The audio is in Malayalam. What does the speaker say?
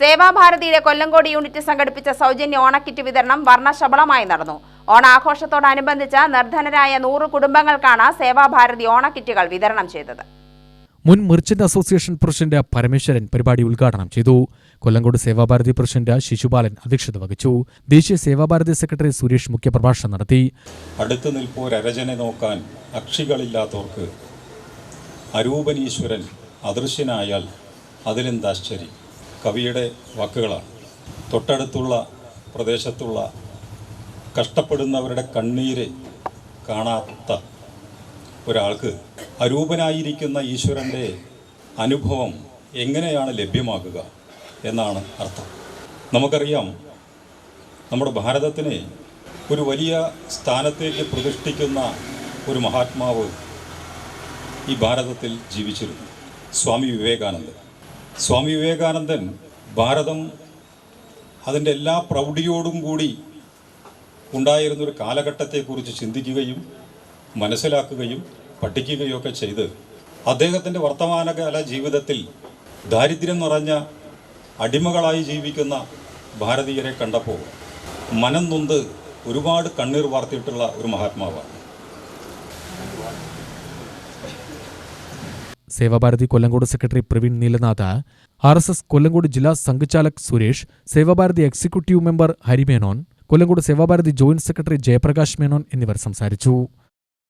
സേവാഭാരതിയുടെ കൊല്ലങ്കോട് യൂണിറ്റ് സംഘടിപ്പിച്ച സൗജന്യ ഓണക്കിറ്റ് വിതരണം വർണശബളമായി നടന്നു. ഓണാഘോഷത്തോടനുബന്ധിച്ച് നിർധനരായ നൂറ് കുടുംബങ്ങൾക്കാണ് സേവാഭാരതി ഓണക്കിറ്റുകൾ വിതരണം ചെയ്തത്. മുൻ മെർച്ചന്റ് അസോസിയേഷൻ പ്രസിഡന്റ് പരമേശ്വരൻ പരിപാടി ഉദ്ഘാടനം ചെയ്തു. കൊല്ലങ്കോട് സേവാഭാരതി പ്രസിഡന്റ് ശിശുപാലൻ അധ്യക്ഷത വഹിച്ചു. ദേശീയ സേവാഭാരതി സെക്രട്ടറി സുരേഷ് മുഖ്യപ്രഭാഷണം നടത്തി. അടുത്തു നിൽപ്പോരരജനെ നോക്കാൻ അക്ഷികളില്ലാത്തവർക്ക് അരൂപനീശ്വരൻ അദൃശ്യനായാൽ അതിലെന്താശ്ചര്യം? കവിയുടെ വാക്കുകളാണ്. തൊട്ടടുത്തുള്ള പ്രദേശത്തുള്ള കഷ്ടപ്പെടുന്നവരുടെ കണ്ണീര് കാണാത്ത ഒരാൾക്ക് അരൂപനായിരിക്കുന്ന ഈശ്വരന്റെ അനുഭവം എങ്ങനെയാണ് ലഭ്യമാക്കുക എന്നാണ് അർത്ഥം. നമുക്കറിയാം നമ്മുടെ ഭാരതത്തിനെ ഒരു വലിയ സ്ഥാനത്തേക്ക് പ്രതിഷ്ഠിക്കുന്ന ഒരു മഹാത്മാവ് ഈ ഭാരതത്തിൽ ജീവിച്ചിരുന്നു സ്വാമി വിവേകാനന്ദൻ. സ്വാമി വിവേകാനന്ദൻ ഭാരതം അതിന്റെ എല്ലാ പ്രൗഢിയോടും കൂടി ഉണ്ടായിരുന്നൊരു കാലഘട്ടത്തെക്കുറിച്ച് ചിന്തിക്കുകയും മനസ്സിലാക്കുകയും പഠിക്കുകയൊക്കെ ചെയ്ത് അദ്ദേഹത്തിന്റെ വർത്തമാനകാല ജീവിതത്തിൽ ദാരിദ്ര്യം നിറഞ്ഞ അടിമകളായി ജീവിക്കുന്ന ഭാരതീയരെ കണ്ടപ്പോൾ മനം നൊന്ത് ഒരുപാട് കണ്ണീർ വാർത്തിയിട്ടുള്ള ഒരു മഹാത്മാവാണ്. Seva Bharati Kollengode secretary Praveen Neelanath R S S Kollengode ജില്ലാ സംഘചാലക് Suresh Seva Bharati executive member Hari Menon Kollengode Seva Bharati joint secretary Jayaprakash Menon എന്നിവർ സംസാരിച്ചു.